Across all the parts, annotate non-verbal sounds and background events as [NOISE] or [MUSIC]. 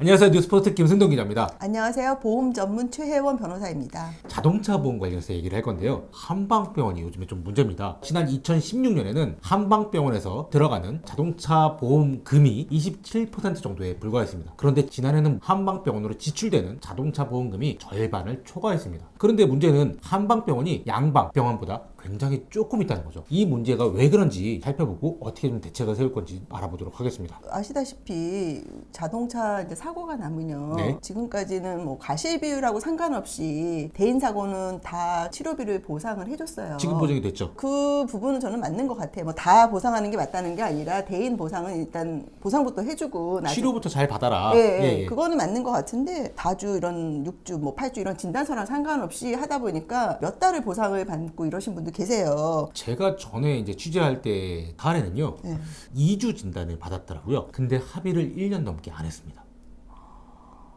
안녕하세요 뉴스포스트 김승동 기자입니다. 안녕하세요. 보험 전문 최혜원 변호사입니다. 자동차 보험 관련해서 얘기를 할 건데요. 한방병원이 요즘에 좀 문제입니다. 지난 2016년에는 한방병원에서 들어가는 자동차 보험금이 27% 정도에 불과했습니다. 그런데 지난해는 한방병원으로 지출되는 자동차 보험금이 절반을 초과했습니다. 그런데 문제는 한방병원이 양방병원보다 굉장히 조금 있다는 거죠. 이 문제가 왜 그런지 살펴보고 어떻게 좀 대책을 세울 건지 알아보도록 하겠습니다. 아시다시피 자동차 이제 사고가 나면요. 네. 지금까지는 뭐 과실비율하고 상관없이 대인 사고는 다 치료비를 보상을 해줬어요. 지금 보정이 됐죠. 그 부분은 저는 맞는 것 같아요. 뭐 다 보상하는 게 맞다는 게 아니라 대인 보상은 일단 보상부터 해주고 나중에 치료부터 잘 받아라. 예, 예, 그거는 맞는 것 같은데 다주 이런 육주뭐팔주 이런 진단서랑 상관없이 하다 보니까 몇 달을 보상을 받고 이러신 분들 계세요. 제가 전에 이제 취재할 때 사례는요. 네. 2주 진단을 받았더라고요. 근데 합의를 1년 넘게 안 했습니다.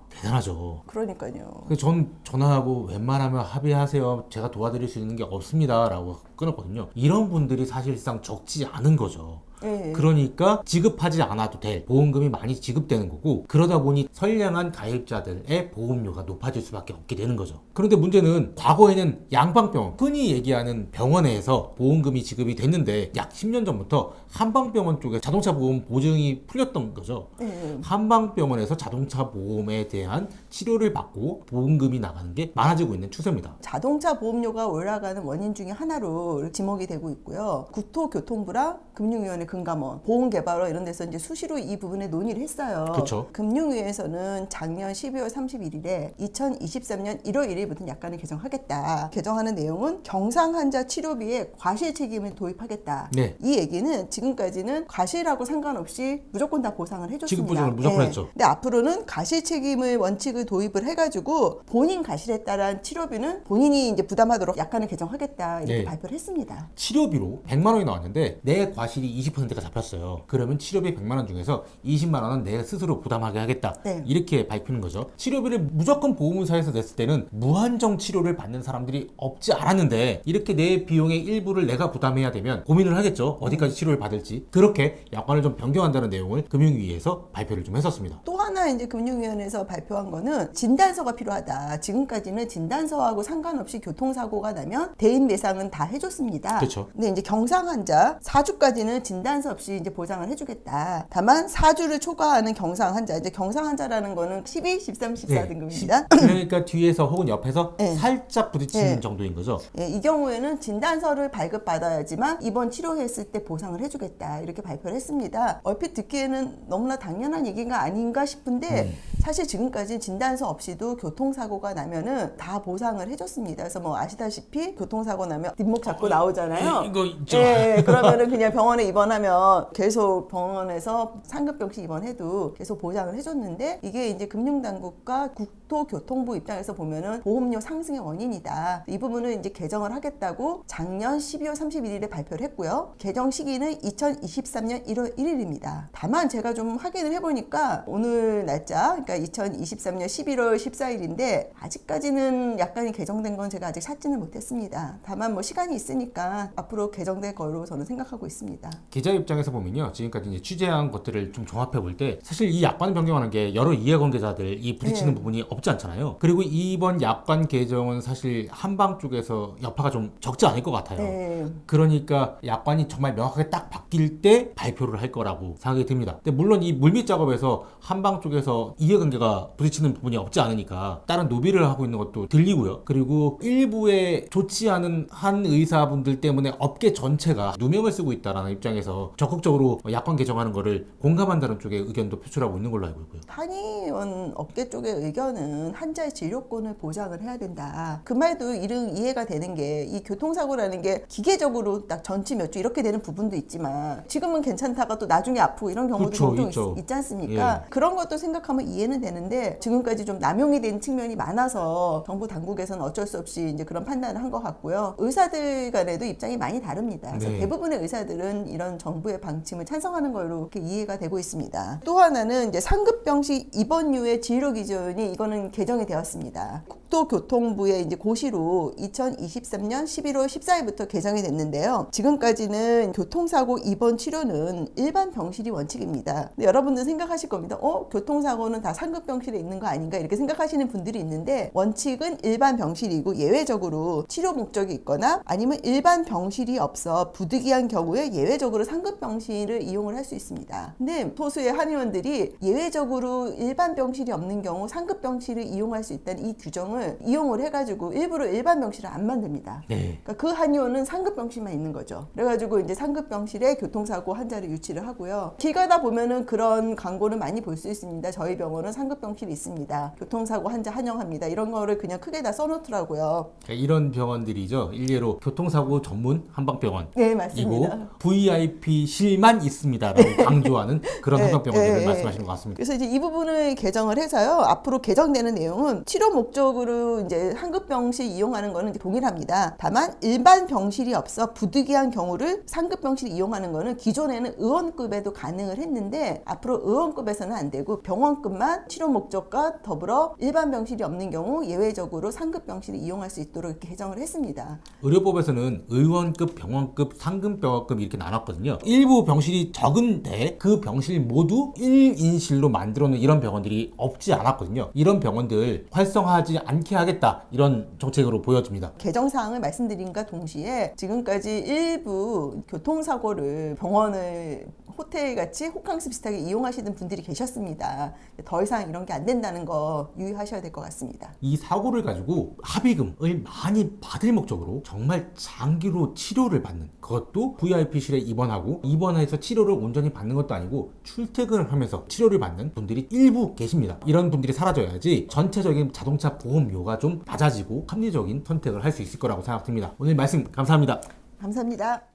대단하죠. 그러니까요. 그래서 전 전화하고 웬만하면 합의하세요. 제가 도와드릴 수 있는 게 없습니다라고 끊었거든요. 이런 분들이 사실상 적지 않은 거죠. 예, 예. 그러니까 지급하지 않아도 될 보험금이 많이 지급되는 거고 그러다 보니 선량한 가입자들의 보험료가 높아질 수밖에 없게 되는 거죠. 그런데 문제는 과거에는 양방병원 흔히 얘기하는 병원에서 보험금이 지급이 됐는데 약 10년 전부터 한방병원 쪽에 자동차 보험 보증이 풀렸던 거죠. 예, 예. 한방병원에서 자동차 보험에 대한 치료를 받고 보험금이 나가는 게 많아지고 있는 추세입니다. 자동차 보험료가 올라가는 원인 중에 하나로 지목이 되고 있고요. 국토교통부랑 금융위원회 금감원, 보험개발원 이런 데서 이제 수시로 이 부분에 논의를 했어요. 그쵸. 금융위에서는 작년 12월 31일에 2023년 1월 1일부터 약관을 개정하겠다. 개정하는 내용은 경상 환자 치료비에 과실 책임을 도입하겠다. 네. 이 얘기는 지금까지는 과실하고 상관없이 무조건 다 보상을 해줬습니다. 지급 보장을 무조건 네. 했죠. 근데 앞으로는 과실 책임을 원칙을 도입을 해가지고 본인 과실에 따른 치료비는 본인이 이제 부담하도록 약관을 개정하겠다 이렇게 네. 발표를 했습니다. 치료비로 100만 원이 나왔는데 내 과실이 20%가 잡혔어요. 그러면 치료비 100만 원 중에서 20만 원은 내 스스로 부담하게 하겠다. 네. 이렇게 밝히는 거죠. 치료비를 무조건 보험사에서 냈을 때는 무한정 치료를 받는 사람들이 없지 않았는데 이렇게 내 비용의 일부를 내가 부담해야 되면 고민을 하겠죠. 어디까지 치료를 받을지. 그렇게 약관을 좀 변경한다는 내용을 금융위에서 발표를 좀 했었습니다. 또 하나 이제 금융위원회에서 발표한 거는 진단서가 필요하다. 지금까지는 진단서하고 상관없이 교통사고가 나면 대인 배상은 다 해줬습니다. 그쵸. 근데 이제 경상 환자 4주까지는 진단 서 없이 이제 보장을 해주겠다. 다만 4주를 초과하는 경상 환자, 이제 경상 환자라는 거는 12, 13, 14 등급입니다. 그러니까 뒤에서 혹은 옆에서 [CLEARS THROAT] 네. 살짝 부딪히는 네. 정도인 거죠. 예, 이 경우에는 진단서를 발급받아야지만 입원 치료했을 때 보상을 해주겠다 이렇게 발표를 했습니다. 얼핏 듣기에는 너무나 당연한 얘기가 아닌가 싶은데 음. 사실 지금까지 진단서 없이도 교통사고가 나면은 다 보상을 해줬습니다. 그래서 뭐 아시다시피 교통사고 나면 뒷목 잡고 나오잖아요. 이- 이거 있죠. 예, 그러면은 그냥 병원에 입원하 [LAUGHS] 면 계속 병원에서 상급병실 입원해도 계속 보장을 해줬는데 이게 이제 금융당국과 국토교통부 입장에서 보면은 보험료 상승의 원인이다. 이 부분을 이제 개정을 하겠다고 작년 12월 31일에 발표를 했고요. 개정 시기는 2023년 1월 1일입니다. 다만 제가 좀 확인을 해보니까 오늘 날짜, 그러니까 2023년 11월 14일인데 아직까지는 약간이 개정된 건 제가 아직 찾지는 못했습니다. 다만 뭐 시간이 있으니까 앞으로 개정될 거로 저는 생각하고 있습니다. 기자 입장에서 보면요. 지금까지 이제 취재한 것들을 좀 종합해 볼 때 사실 이 약관 변경하는 게 여러 이해관계자들이 부딪히는 네. 부분이 없지 않잖아요. 그리고 이번 약관 개정은 사실 한방 쪽에서 여파가 좀 적지 않을 것 같아요. 네. 그러니까 약관이 정말 명확하게 딱 바뀔 때 발표를 할 거라고 생각이 듭니다. 근데 물론 이 물밑 작업에서 한방 쪽에서 이해관계가 부딪히는 부분이 없지 않으니까 다른 노비를 하고 있는 것도 들리고요. 그리고 일부의 좋지 않은 한 의사분들 때문에 업계 전체가 누명을 쓰고 있다라는 입장에서 적극적으로 약관 개정하는 거를 공감한다는 쪽의 의견도 표출하고 있는 걸로 알고 있고요. 한의원 업계 쪽의 의견은 환자의 진료권을 보장을 해야 된다. 그 말도 이른 이해가 되는 게 이 교통사고라는 게 기계적으로 딱 전치 몇 주 이렇게 되는 부분도 있지만 지금은 괜찮다가 또 나중에 아프고 이런 경우도 그쵸, 종종 있죠. 있, 지 않습니까? 그런 것도 생각하면 이해는 되는데 지금까지 좀 남용이 된 측면이 많아서 정부 당국에서는 어쩔 수 없이 이제 그런 판단을 한 것 같고요. 의사들 간에도 입장이 많이 다릅니다. 그래서 네. 대부분의 의사들은 이런 정부의 방침을 찬성하는 걸로 이렇게 이해가 되고 있습니다. 또 하나는 이제 상급병실 입원료의 진료 기준이 이거는 개정이 되었습니다. 국토교통부의 이제 고시로 2023년 11월 14일부터 개정이 됐는데요. 지금까지는 교통사고 입원 치료는 일반 병실이 원칙입니다. 근데 여러분들 생각하실 겁니다. 어, 교통사고는 다 상급 병실에 있는 거 아닌가 이렇게 생각하시는 분들이 있는데 원칙은 일반 병실이고 예외적으로 치료 목적이 있거나 아니면 일반 병실이 없어 부득이한 경우에 예외적으로 상급 병실을 이용을 할 수 있습니다. 근데 소수의 한의원들이 예외적으로 일반 병실이 없는 경우 상급 병실을 이용할 수 있다는 이 규정을 이용을 해가지고 일부러 일반 병실을 안 만듭니다. 네. 그러니까 그 한의원은 상급 병실만 있는 거죠. 그래가지고 이제 상급 병실에 교통사고 환자를 유치를 하고요. 길 가다 보면은 그런 광고는 많이 볼 수 있습니다. 저희 병원은 상급 병실이 있습니다. 교통사고 환자 환영합니다. 이런 거를 그냥 크게 다 써놓더라고요. 그러니까 이런 병원들이죠. 일례로 교통사고 전문 한방병원. 네 이고 맞습니다. VIP 실만 있습니다라고 [LAUGHS] 강조하는 그런 네, 한방병원들을 네, 말씀하시는 것 같습니다. 그래서 이제 이 부분을 개정을 해서요. 앞으로 개정되는 내용은 치료 목적으로 이제 상급 병실 이용하는 거는 동일합니다. 다만 일반 병실이 없어 부득이한 경우를 상급 병실 이용하는 거는 기존에는 의원급에도 가능을 했는데 앞으로 의원급에서는 안 되고 병원급만 치료 목적과 더불어 일반 병실이 없는 경우 예외적으로 상급 병실을 이용할 수 있도록 이렇게 개정을 했습니다. 의료법에서는 의원급, 병원급, 상급병원급 이렇게 나눴 거든요. 일부 병실이 적은데 그 병실 모두 1인실로 만들어 놓은 이런 병원들이 없지 않았거든요. 이런 병원들 활성화하지 않게 하겠다 이런 정책으로 보여집니다. 개정 사항을 말씀드린과 동시에 지금까지 일부 교통사고를 병원을 호텔 같이 호캉스 비슷하게 이용하시는 분들이 계셨습니다. 더 이상 이런 게 안 된다는 거 유의하셔야 될 것 같습니다. 이 사고를 가지고 합의금을 많이 받을 목적으로 정말 장기로 치료를 받는 그것도 VIP실에 입원하고 입원해서 치료를 온전히 받는 것도 아니고 출퇴근을 하면서 치료를 받는 분들이 일부 계십니다. 이런 분들이 사라져야지 전체적인 자동차 보험료가 좀 낮아지고 합리적인 선택을 할 수 있을 거라고 생각됩니다. 오늘 말씀 감사합니다. 감사합니다.